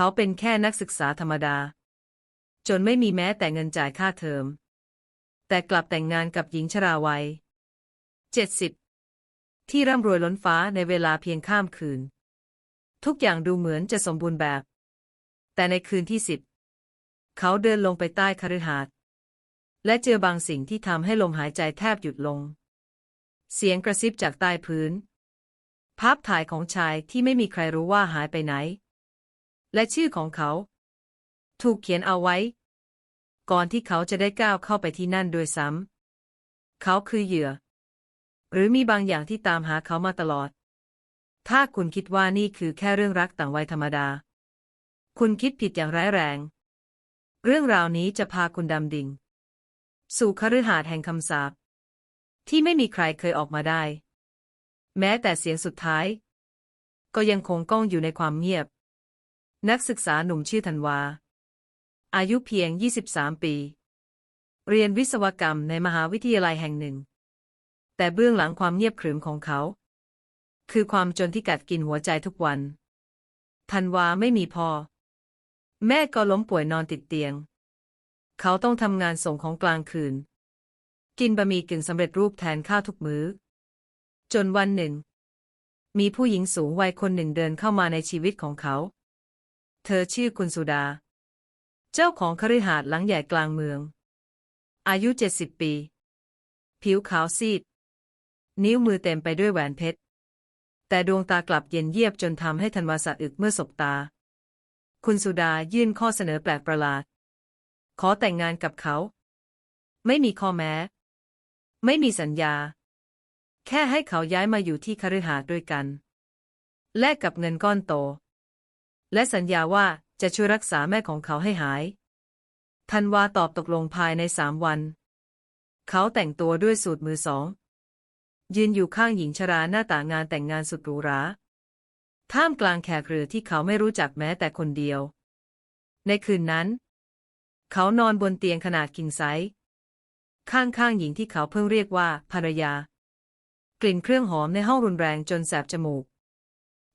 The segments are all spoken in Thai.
เขาเป็นแค่นักศึกษาธรรมดา จนไม่มีแม้แต่เงินจ่ายค่าเทอม แต่กลับแต่งงานกับหญิงชราวัยเจ็ดสิบที่ร่ำรวยล้นฟ้าในเวลาเพียงข้ามคืน ทุกอย่างดูเหมือนจะสมบูรณ์แบบ แต่ในคืนที่สิบเขาเดินลงไปใต้คฤหาสน์และเจอบางสิ่งที่ทำให้ลมหายใจแทบหยุดลง เสียงกระซิบจากใต้พื้น ภาพถ่ายของชายที่ไม่มีใครรู้ว่าหายไปไหน และชื่อของเขา ถูกเขียนเอาไว้ ก่อนที่เขาจะได้ก้าวเข้าไปที่นั่นโดยซ้ำเขาคือเหยื่อ หรือมีบางอย่างที่ตามหาเขามาตลอด ถ้าคุณคิดว่านี่คือแค่เรื่องรักต่างวัยธรรมดา คุณคิดผิดอย่างร้ายแรง เรื่องราวนี้จะพาคุณดำดิ่ง สู่คฤหาสน์แห่งคำสาปที่ไม่มีใครเคยออกมาได้ แม้แต่เสียงสุดท้าย ก็ยังคงก้องอยู่ในความเงียบ นักศึกษาหนุ่มชื่อธันวา อายุเพียง 23 ปี เรียนวิศวกรรมในมหาวิทยาลัยแห่งหนึ่ง แต่เบื้องหลังความเงียบขรึมของเขา คือความจนที่กัดกินหัวใจทุกวัน ธันวาไม่มีพอ แม่ก็ล้มป่วยนอนติดเตียง เขาต้องทำงานส่งของกลางคืน กินบะหมี่กึ่งสำเร็จรูปแทนข้าวทุกมื้อ จนวันหนึ่ง มีผู้หญิงสูงวัยคนหนึ่งเดินเข้ามาในชีวิตของเขา เธอชื่อคุณสุดา เจ้าของคฤหาสน์หลังใหญ่กลางเมือง อายุเจ็ดสิบปี ผิวขาวซีด นิ้วมือเต็มไปด้วยแหวนเพชร แต่ดวงตากลับเย็นเยียบจนทำให้ธันวาสะอึกเมื่อสบตา คุณสุดายื่นข้อเสนอแปลกประหลาด ขอแต่งงานกับเขา ไม่มีข้อแม้ ไม่มีสัญญา แค่ให้เขาย้ายมาอยู่ที่คฤหาสน์ด้วยกัน แลกกับเงินก้อนโต และสัญญาว่าจะช่วยรักษาแม่ของเขาให้หาย ธันวาตอบตกลงภายในสามวัน เขาแต่งตัวด้วยสูตรมือสอง ยืนอยู่ข้างหญิงชราหน้าต่างงานแต่งงานสุดหรูหรา ท่ามกลางแขกเรือที่เขาไม่รู้จักแม้แต่คนเดียว ในคืนนั้น เขานอนบนเตียงขนาดกิงไซส์ข้างๆหญิงที่เขาเพิ่งเรียกว่าภรรยากลิ่นเครื่องหอมในห้องรุนแรงจนแสบจมูก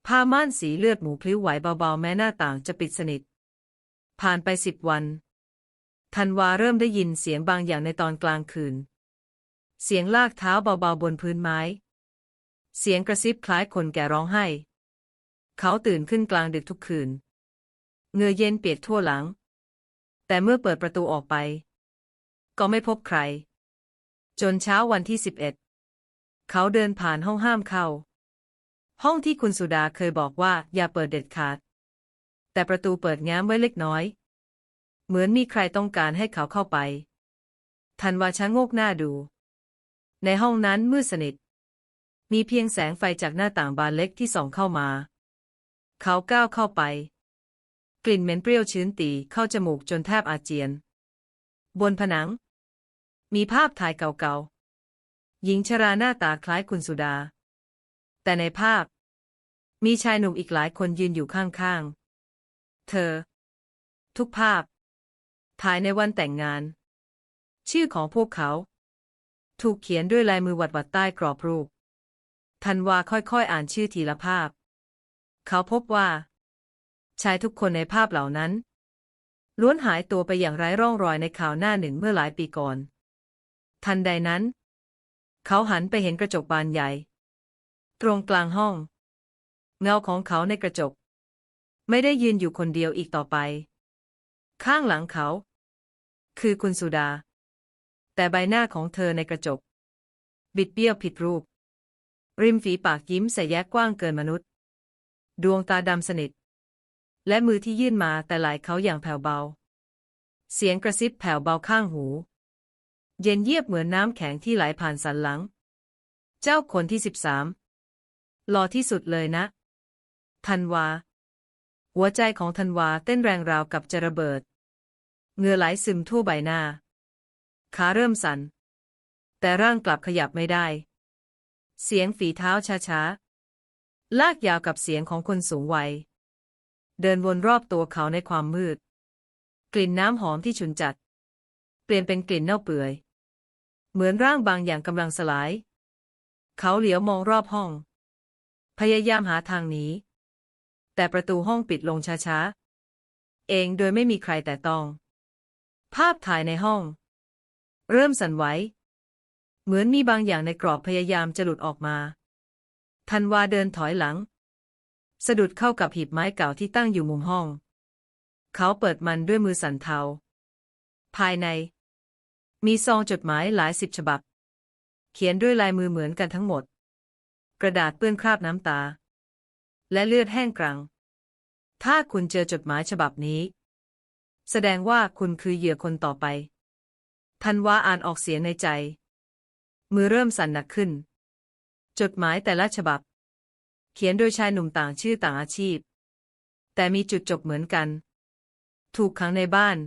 ผ้าม่านสีเลือดหมูพลิ้วไหวเบาๆ แม้หน้าต่างจะปิดสนิท ผ่านไปสิบวัน ธันวาเริ่มได้ยินเสียงบางอย่างในตอนกลางคืน เสียงลากเท้าเบาๆ บนพื้นไม้ เสียงกระซิบคล้ายคนแก่ร้องไห้ เขาตื่นขึ้นกลางดึกทุกคืน เงือเย็นเปียกทั่วหลัง แต่เมื่อเปิดประตูออกไป ก็ไม่พบใคร จนเช้าวันที่สิบเอ็ดเขาเดินผ่านห้องห้ามเข้า ห้องที่คุณสุดาเคยบอกว่าอย่าเปิดเด็ดขาด แต่ประตูเปิดง้มไว้เล็กน้อย เหมือนมีใครต้องการให้เขาเข้าไป ทันวาชะโงกหน้าดู ในห้องนั้นมืดสนิท มีเพียงแสงไฟจากหน้าต่างบานเล็กที่ส่องเข้ามา เขาก้าวเข้าไป กลิ่นเหม็นเปรี้ยวชื้นตีเข้าจมูกจนแทบอาเจียน บนผนัง มีภาพถ่ายเก่าๆหญิงชราหน้าตาคล้ายคุณสุดา แต่ในภาพ มีชายหนุ่มอีกหลายคนยืนอยู่ข้างๆ เธอ ทุกภาพ ถ่ายในวันแต่งงาน ชื่อของพวกเขา ถูกเขียนด้วยลายมือหวัดๆใต้กรอบรูปธันวาค่อยๆอ่านชื่อทีละภาพ เขาพบว่า ชายทุกคนในภาพเหล่านั้น ล้วนหายตัวไปอย่างไร้ร่องรอยในข่าวหน้าหนึ่งเมื่อหลายปีก่อน ทันใดนั้น เขาหันไปเห็นกระจกบานใหญ่ ตรงกลางห้อง เงาของเขาในกระจก ไม่ได้ยืนอยู่คนเดียวอีกต่อไป ข้างหลังเขา คือคุณสุดา แต่ใบหน้าของเธอในกระจก บิดเบี้ยวผิดรูป ริมฝีปากยิ้มใส่แยกกว้างเกินมนุษย์ ดวงตาดำสนิท และมือที่ยื่นมาแต่ไหลเขาอย่างแผ่วเบา เสียงกระซิบแผ่วเบาข้างหู เย็นเยียบเหมือนน้ำแข็งที่ไหลผ่านสันหลัง เจ้าคนที่สิบสามหล่อที่สุดเลยนะ ธันวา หัวใจของธันวาเต้นแรงราวกับจะระเบิด เหงื่อไหลซึมทั่วใบหน้า ขาเริ่มสัน่น แต่ร่างกลับขยับไม่ได้ เสียงฝีเท้าช้าๆ ลากยาวกับเสียงของคนสูงวัย เดินวนรอบตัวเขาในความมืด กลิ่นน้ำหอมที่ฉุนจัด เปลี่ยนเป็นกลิ่นเน่าเปื่อย เหมือนร่างบางอย่างกำลังสลาย เขาเหลียวมองรอบห้องพยายามหาทางหนี แต่ประตูห้องปิดลงช้าๆ เองโดยไม่มีใครแต่ต้อง ภาพถ่ายในห้อง เริ่มสั่นไหว เหมือนมีบางอย่างในกรอบพยายามจะหลุดออกมาธันวาเดินถอยหลัง สะดุดเข้ากับหีบไม้เก่าที่ตั้งอยู่มุมห้อง เขาเปิดมันด้วยมือสั่นเทา ภายใน มีซองจดหมายหลายสิบฉบับ เขียนด้วยลายมือเหมือนกันทั้งหมด กระดาษเปื้อนคราบน้ำตา และเลือดแห้งกรัง ถ้าคุณเจอจดหมายฉบับนี้ แสดงว่าคุณคือเหยื่อคนต่อไปธันวาอ่านออกเสียงในใจ มือเริ่มสั่นหนักขึ้น จดหมายแต่ละฉบับ เขียนโดยชายหนุ่มต่างชื่อต่างอาชีพ แต่มีจุดจบเหมือนกัน ถูกขังในบ้าน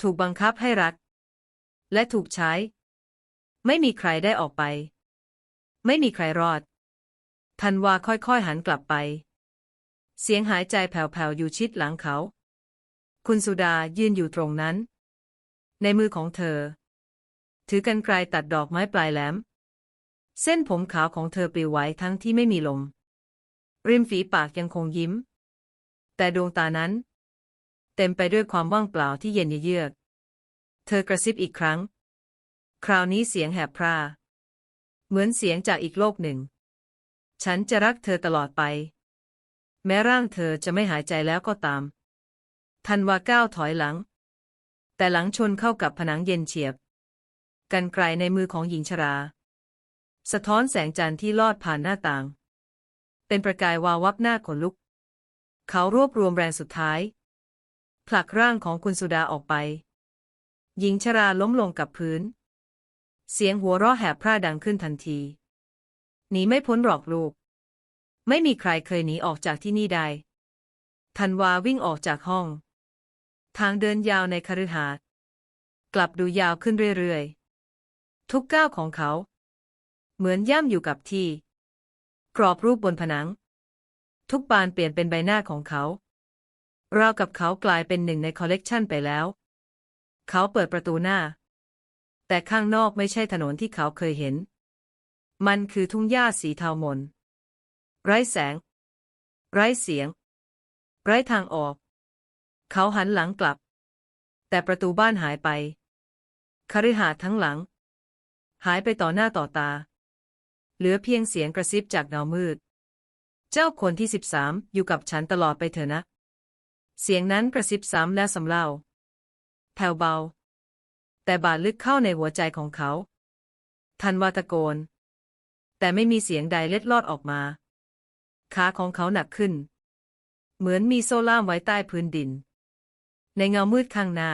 ถูกบังคับให้รัก และถูกใช้ ไม่มีใครได้ออกไป ไม่มีใครรอด ธันวาค่อยๆหันกลับไป เสียงหายใจแผ่วๆอยู่ชิดหลังเขา คุณสุดายืนอยู่ตรงนั้น ในมือของเธอ ถือกันไกรตัดดอกไม้ปลายแหลม เส้นผมขาวของเธอปลิวไหวทั้งที่ไม่มีลม ริมฝีปากยังคงยิ้ม แต่ดวงตานั้น เต็มไปด้วยความว่างเปล่าที่เย็นเยือก เธอกระซิบอีกครั้ง คราวนี้เสียงแหบพร่าเหมือนเสียงจากอีกโลกหนึ่ง ฉันจะรักเธอตลอดไป แม้ร่างเธอจะไม่หายใจแล้วก็ตาม ทันวาก้าวถอยหลัง แต่หลังชนเข้ากับผนังเย็นเฉียบ กันไกลในมือของหญิงชรา สะท้อนแสงจันทร์ที่ลอดผ่านหน้าต่าง เป็นประกายวาววับหน้าขนลุก เขารวบรวมแรงสุดท้าย ผลักร่างของคุณสุดาออกไป หญิงชราล้มลงกับพื้น เสียงหัวเราะแหบพร่าดังขึ้นทันที หนีไม่พ้นหรอกลูก ไม่มีใครเคยหนีออกจากที่นี่ได้ธันวาวิ่งออกจากห้อง ทางเดินยาวในคฤหาสน์กลับดูยาวขึ้นเรื่อยๆ ทุกก้าวของเขา เหมือนย่ำอยู่กับที่ กรอบรูปบนผนัง ทุกบานเปลี่ยนเป็นใบหน้าของเขา เรากับเขากลายเป็นหนึ่งในคอลเลกชันไปแล้ว เขาเปิดประตูหน้า แต่ข้างนอกไม่ใช่ถนนที่เขาเคยเห็น มันคือทุ่งหญ้าสีเทามน ไร้แสง ไร้เสียง ไร้ทางออก เขาหันหลังกลับ แต่ประตูบ้านหายไปคฤหาสน์ทั้งหลัง หายไปต่อหน้าต่อตา เหลือเพียงเสียงกระซิบจากเงามืด เจ้าคนที่สิบสามอยู่กับฉันตลอดไปเถอะนะ เสียงนั้นกระซิบซ้ำและสำเล่าแผ่วเบา แต่บาดลึกเข้าในหัวใจของเขา ทันวาตะโกน แต่ไม่มีเสียงใดเล็ดลอดออกมา ขาของเขาหนักขึ้น เหมือนมีโซ่ล่ามไว้ใต้พื้นดิน ในเงามืดข้างหน้า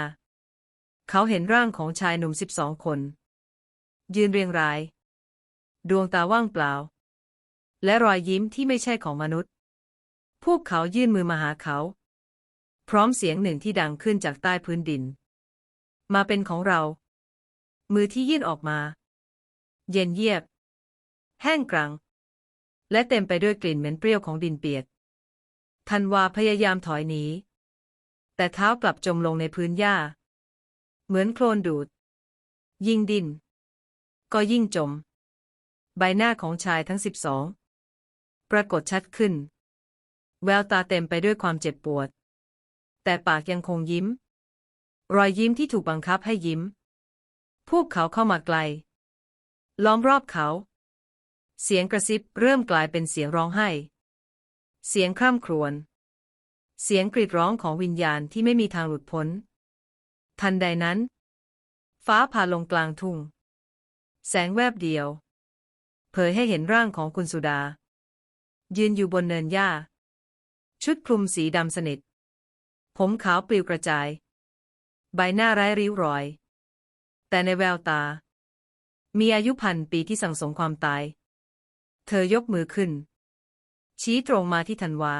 เขาเห็นร่างของชายหนุ่มสิบสองคน ยืนเรียงราย ดวงตาว่างเปล่า และรอยยิ้มที่ไม่ใช่ของมนุษย์ พวกเขายื่นมือมาหาเขา พร้อมเสียงหนึ่งที่ดังขึ้นจากใต้พื้นดิน มาเป็นของเรา มือที่ยื่นออกมา เย็นเยียบ แห้งกรัง และเต็มไปด้วยกลิ่นเหม็นเปรี้ยวของดินเปียกธันวาพยายามถอยหนี แต่เท้ากลับจมลงในพื้นหญ้า เหมือนโคลนดูด ยิ่งดิน ก็ยิ่งจม ใบหน้าของชายทั้งสิบสองปรากฏชัดขึ้น แววตาเต็มไปด้วยความเจ็บปวด แต่ปากยังคงยิ้ม รอยยิ้มที่ถูกบังคับให้ยิ้ม พวกเขาเข้ามาไกล ล้อมรอบเขา เสียงกระซิบเริ่มกลายเป็นเสียงร้องไห้ เสียงคร่ำครวญ เสียงกรีดร้องของวิญญาณที่ไม่มีทางหลุดพ้น ทันใดนั้น ฟ้าผ่าลงกลางทุ่ง แสงแวบเดียว เผยให้เห็นร่างของคุณสุดา ยืนอยู่บนเนินหญ้า ชุดคลุมสีดำสนิท ผมขาวปลิวกระจาย ใบหน้าไร้ริ้วรอย แต่ในแววตา มีอายุพันปีที่สั่งสมความตาย เธอยกมือขึ้น ชี้ตรงมาที่ธันวา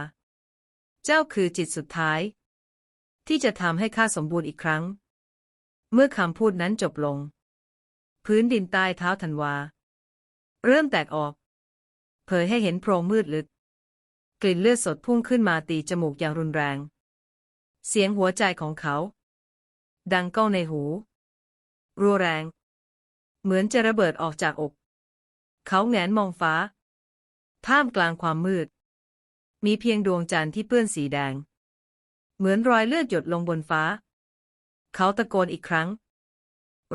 เจ้าคือจิตสุดท้าย ที่จะทำให้ข้าสมบูรณ์อีกครั้ง เมื่อคำพูดนั้นจบลง พื้นดินใต้เท้าธันวา เริ่มแตกออก เผยให้เห็นโพรงมืดลึก กลิ่นเลือดสดพุ่งขึ้นมาตีจมูกอย่างรุนแรง เสียงหัวใจของเขา ดังก้องในหู รัวแรง เหมือนจะระเบิดออกจากอก เขาแงนมองฟ้า ท่ามกลางความมืด มีเพียงดวงจันทร์ที่เปื้อนสีแดง เหมือนรอยเลือดหยดลงบนฟ้า เขาตะโกนอีกครั้ง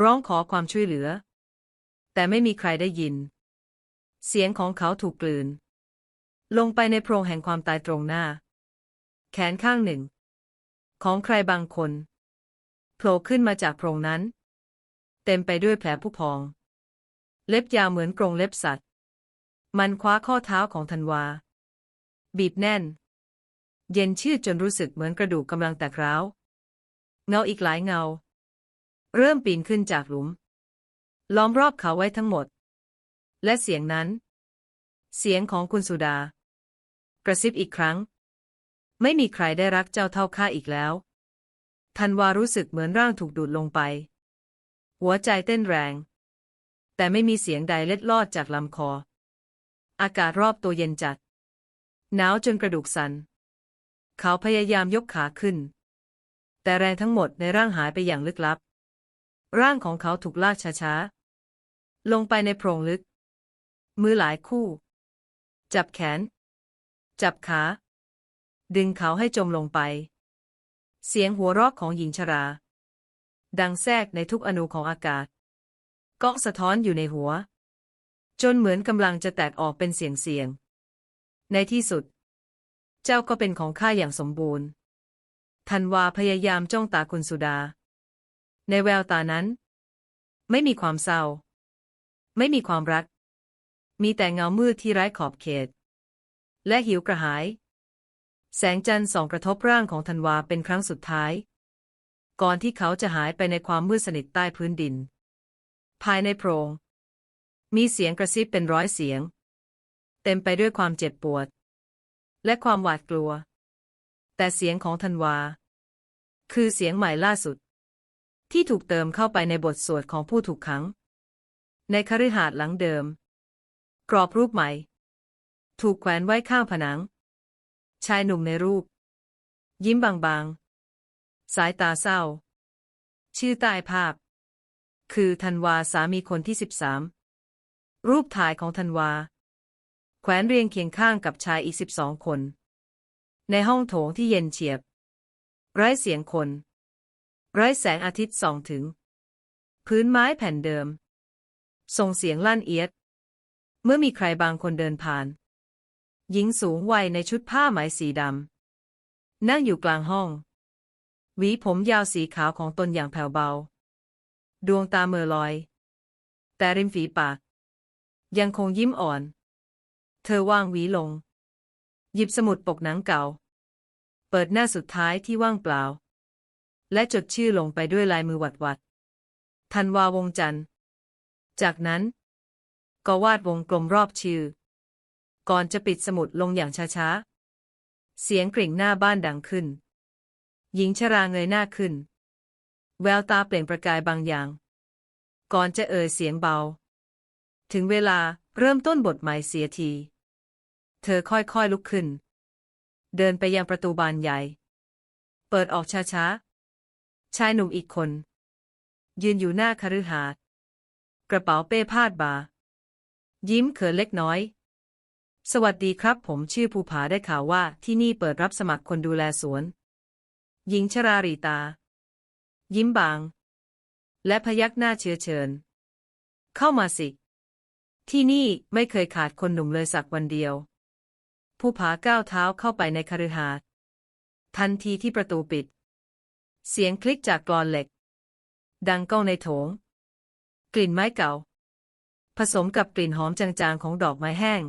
ร้องขอความช่วยเหลือ แต่ไม่มีใครได้ยิน เสียงของเขาถูกกลืน ลงไปในโพรงแห่งความตายตรงหน้า แขนข้างหนึ่ง ของใครบางคนโผล่ขึ้นมาจากโพรงนั้น เต็มไปด้วยแผลผู้พอง เล็บยาวเหมือนกรงเล็บสัตว์ มันคว้าข้อเท้าของธันวา บีบแน่น เย็นชืดจนรู้สึกเหมือนกระดูกกำลังแตกร้าว เงาอีกหลายเงา เริ่มปีนขึ้นจากหลุม ล้อมรอบเขาไว้ทั้งหมด และเสียงนั้น เสียงของคุณสุดา กระซิบอีกครั้ง ไม่มีใครได้รักเจ้าเท่าข้าอีกแล้วธันวารู้สึกเหมือนร่างถูกดูดลงไป หัวใจเต้นแรง แต่ไม่มีเสียงใดเล็ดลอดจากลำคอ อากาศรอบตัวเย็นจัด หนาวจนกระดูกสัน เขาพยายามยกขาขึ้น แต่แรงทั้งหมดในร่างหายไปอย่างลึกลับ ร่างของเขาถูกลากช้าๆ ลงไปในโพรงลึก มือหลายคู่ จับแขน จับขา ดึงเขาให้จมลงไป เสียงหัวเราะของหญิงชรา ดังแทรกในทุกอนูของอากาศ ก้องสะท้อนอยู่ในหัว จนเหมือนกำลังจะแตกออกเป็นเสียงเสียง ในที่สุด เจ้าก็เป็นของข้าอย่างสมบูรณ์ธันวาพยายามจ้องตาคุณสุดา ในแววตานั้น ไม่มีความเศร้า ไม่มีความรัก มีแต่เงามืดที่ไร้ขอบเขต และหิวกระหาย แสงจันทร์ส่องกระทบร่างของธันวาเป็นครั้งสุดท้าย ก่อนที่เขาจะหายไปในความมืดสนิทใต้พื้นดิน ภายในโพรง มีเสียงกระซิบเป็นร้อยเสียง เต็มไปด้วยความเจ็บปวด และความหวาดกลัว แต่เสียงของธันวา คือเสียงใหม่ล่าสุด ที่ถูกเติมเข้าไปในบทสวดของผู้ถูกขัง ในคฤหาสน์หลังเดิม กรอบรูปใหม่ ถูกแขวนไว้ข้างผนัง ชายหนุ่มในรูป ยิ้มบางๆ สายตาเศร้า ชื่อใต้ภาพ คือธันวาสามีคนที่สิบสามรูปถ่ายของธันวา แขวนเรียงเคียงข้างกับชายอีกสิบสองคน ในห้องโถงที่เย็นเฉียบ ไร้เสียงคน ไร้แสงอาทิตย์ส่องถึง พื้นไม้แผ่นเดิม ส่งเสียงลั่นเอียด เมื่อมีใครบางคนเดินผ่าน หญิงสูงวัยในชุดผ้าไหมสีดำนั่งอยู่กลางห้อง หวีผมยาวสีขาวของตนอย่างแผ่วเบา ดวงตาเมื่อลอย แต่ริมฝีปาก ยังคงยิ้มอ่อน เธอวางหวีลง หยิบสมุดปกหนังเก่า เปิดหน้าสุดท้ายที่ว่างเปล่า และจดชื่อลงไปด้วยลายมือหวัดวัดธันวาวงจันทร์ จากนั้น ก็วาดวงกลมรอบชื่อ ก่อนจะปิดสมุดลงอย่างช้าๆ เสียงกริ่งหน้าบ้านดังขึ้น หญิงชราเงยหน้าขึ้น แววตาเปล่งประกายบางอย่าง ก่อนจะเอ่ยเสียงเบา ถึงเวลาเริ่มต้นบทใหม่เสียที เธอค่อยๆลุกขึ้น เดินไปยังประตูบานใหญ่ เปิดออกช้าๆ ชายหนุ่มอีกคน ยืนอยู่หน้าคฤหาสน์กระเป๋าเป้พาดบ่ายิ้มเขินเล็กน้อย สวัสดีครับผมชื่อภูผาได้ข่าวว่าที่นี่เปิดรับสมัครคนดูแลสวน หญิงชรารีตา ยิ้มบาง และพยักหน้าเชื้อเชิญ เข้ามาสิ ที่นี่ไม่เคยขาดคนหนุ่มเลยสักวันเดียวภูผาก้าวเท้าเข้าไปในคฤหาสน์ทันทีที่ประตูปิด เสียงคลิกจากกรอนเหล็ก ดังก้องในโถง กลิ่นไม้เก่า ผสมกับกลิ่นหอมจางๆของดอกไม้แห้ง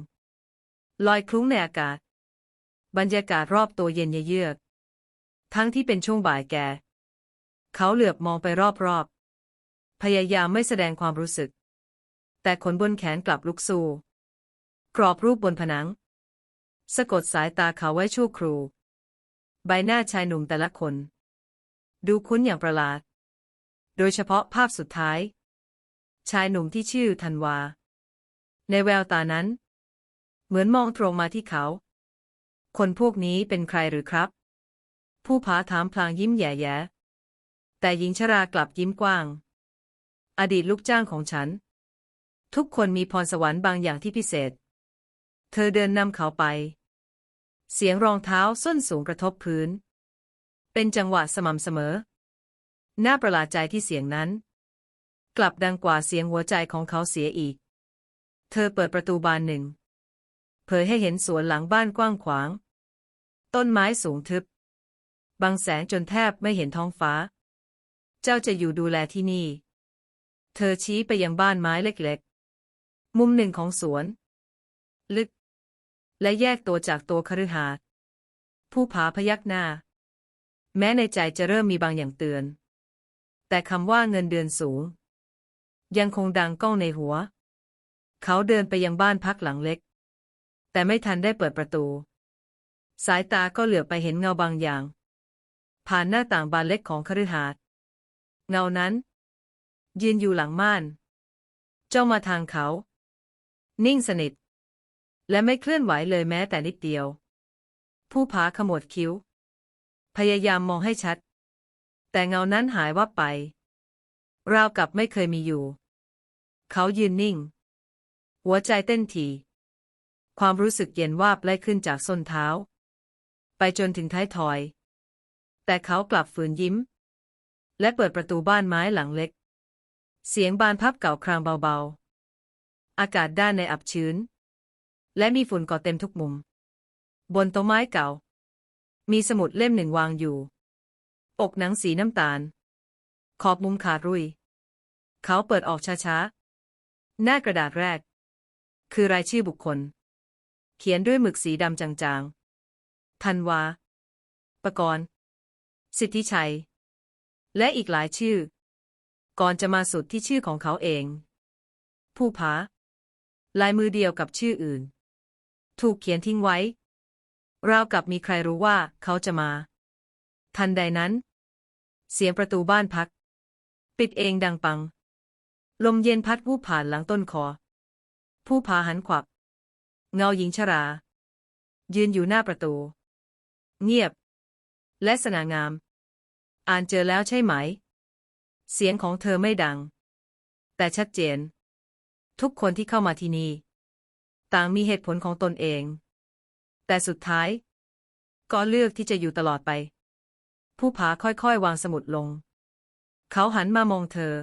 ลอยคลุ้งในอากาศ บรรยากาศรอบตัวเย็นเยือก ทั้งที่เป็นช่วงบ่ายแก่ เขาเหลือบมองไปรอบๆ พยายามไม่แสดงความรู้สึก แต่ขนบนแขนกลับลุกสู้กรอบรูปบนผนัง สะกดสายตาเขาไว้ชั่วครูใบหน้าชายหนุ่มแต่ละคน ดูคุ้นอย่างประหลาด โดยเฉพาะภาพสุดท้าย ชายหนุ่มที่ชื่อธันวา ในแววตานั้น เหมือนมองตรงมาที่เขา คนพวกนี้เป็นใครหรือครับ ผู้ผาถามพลางยิ้มแย่ๆ แต่หญิงชรากลับยิ้มกว้าง อดีตลูกจ้างของฉัน ทุกคนมีพรสวรรค์บางอย่างที่พิเศษ เธอเดินนำเขาไป เสียงรองเท้าส้นสูงกระทบพื้น เป็นจังหวะสม่ำเสมอ น่าประหลาดใจที่เสียงนั้น กลับดังกว่าเสียงหัวใจของเขาเสียอีก เธอเปิดประตูบานหนึ่ง เผยให้เห็นสวนหลังบ้านกว้างขวาง ต้นไม้สูงทึบบังแสงจนแทบไม่เห็นท้องฟ้า เจ้าจะอยู่ดูแลที่นี่ เธอชี้ไปยังบ้านไม้เล็กๆ มุมหนึ่งของสวน ลึก และแยกตัวจากตัวคฤหาสน์ผู้ผาพยักหน้า แม้ในใจจะเริ่มมีบางอย่างเตือน แต่คำว่าเงินเดือนสูง ยังคงดังก้องในหัว เขาเดินไปยังบ้านพักหลังเล็ก แต่ไม่ทันได้เปิดประตู สายตาก็เหลือไปเห็นเงาบางอย่าง ผ่านหน้าต่างบานเล็กของคฤหาสน์ เงานั้นยืนอยู่หลังม่านจ้องมาทางเขา นิ่งสนิท และไม่เคลื่อนไหวเลยแม้แต่นิดเดียว ผู้ผาขมวดคิ้ว พยายามมองให้ชัด แต่เงานั้นหายวับไป ราวกับไม่เคยมีอยู่ เขายืนนิ่ง หัวใจเต้นถี่ความรู้สึกเย็นวาบไล่ขึ้นจากส้นเท้า ไปจนถึงท้ายทอย แต่เขากลับฝืนยิ้ม และเปิดประตูบ้านไม้หลังเล็ก เสียงบานพับเก่าครางเบาๆ อากาศด้านในอับชื้น และมีฝุ่นเกาะเต็มทุกมุม บนโต๊ะไม้เก่า มีสมุดเล่มหนึ่งวางอยู่ อกหนังสีน้ำตาล ขอบมุมขาดรุย เขาเปิดออกช้าๆ หน้ากระดาษแรก คือรายชื่อบุคคล เขียนด้วยหมึกสีดำจางๆธันวาประกรณ์ สิทธิชัย และอีกหลายชื่อ ก่อนจะมาสุดที่ชื่อของเขาเอง ผู้ผา ลายมือเดียวกับชื่ออื่น ถูกเขียนทิ้งไว้ ราวกับมีใครรู้ว่าเขาจะมา ทันใดนั้น เสียงประตูบ้านพัก ปิดเองดังปัง ลมเย็นพัดวูบผ่านหลังต้นคอ ผู้ผาหันขวับ เงาหญิงชรา ยืนอยู่หน้าประตู เงียบ และสง่างาม อ่านเจอแล้วใช่ไหม เสียงของเธอไม่ดัง แต่ชัดเจน ทุกคนที่เข้ามาที่นี่ ต่างมีเหตุผลของตนเอง แต่สุดท้าย ก็เลือกที่จะอยู่ตลอดไป ผู้ผาค่อยๆ วางสมุดลง เขาหันมามองเธอ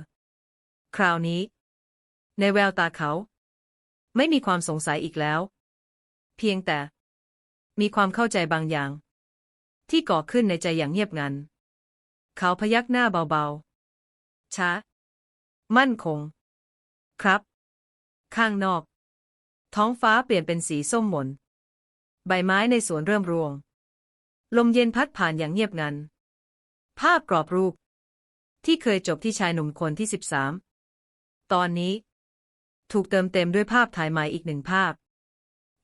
คราวนี้ ในแววตาเขา ไม่มีความสงสัยอีกแล้ว เพียงแต่ มีความเข้าใจบางอย่าง ที่ก่อขึ้นในใจอย่างเงียบงัน เขาพยักหน้าเบาๆ ช้า มั่นคง ครับ ข้างนอก ท้องฟ้าเปลี่ยนเป็นสีส้มหม่น ใบไม้ในสวนเริ่มรวง ลมเย็นพัดผ่านอย่างเงียบงัน ภาพกรอบรูป ที่เคยจบที่ชายหนุ่มคนที่สิบสามตอนนี้ ถูกเติมเต็มด้วยภาพถ่ายใหม่อีกหนึ่งภาพ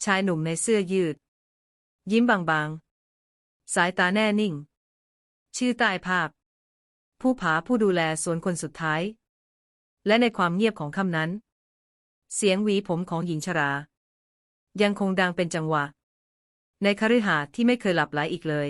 ชายหนุ่มในเสื้อยืด ยิ้มบางๆ สายตาแน่นิ่ง ชื่อใต้ภาพ ผู้ผาผู้ดูแลสวนคนสุดท้าย และในความเงียบของค่ำนั้น เสียงหวีผมของหญิงชรา ยังคงดังเป็นจังหวะ ในคฤหาสน์ที่ไม่เคยหลับไหลอีกเลย